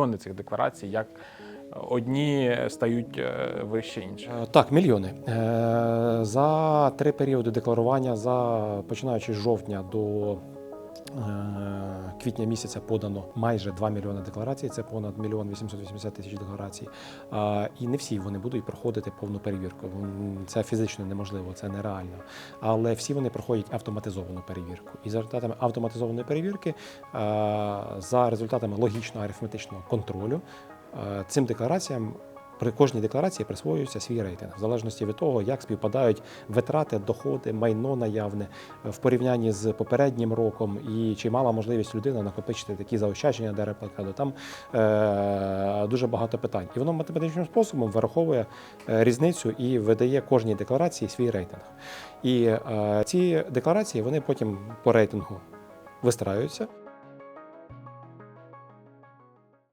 мільйони цих декларацій, як одні стають е, вище інших. Е, Так, мільйони. Е, За три періоди декларування, за починаючи з жовтня до е, квітня місяця подано майже 2 мільйони декларацій. Це понад мільйон 880 тисяч декларацій. І не всі вони будуть проходити повну перевірку. Це фізично неможливо, це нереально. Але всі вони проходять автоматизовану перевірку. І за результатами автоматизованої перевірки, за результатами логічного арифметичного контролю, цим деклараціям при кожній декларації присвоюється свій рейтинг, в залежності від того, як співпадають витрати, доходи, майно наявне в порівнянні з попереднім роком, і чи мала можливість людина накопичити такі заощадження дереплакаду. Там е, дуже багато питань. І воно математичним способом вираховує е, різницю і видає кожній декларації свій рейтинг. І е, ці декларації вони потім по рейтингу вистраюються.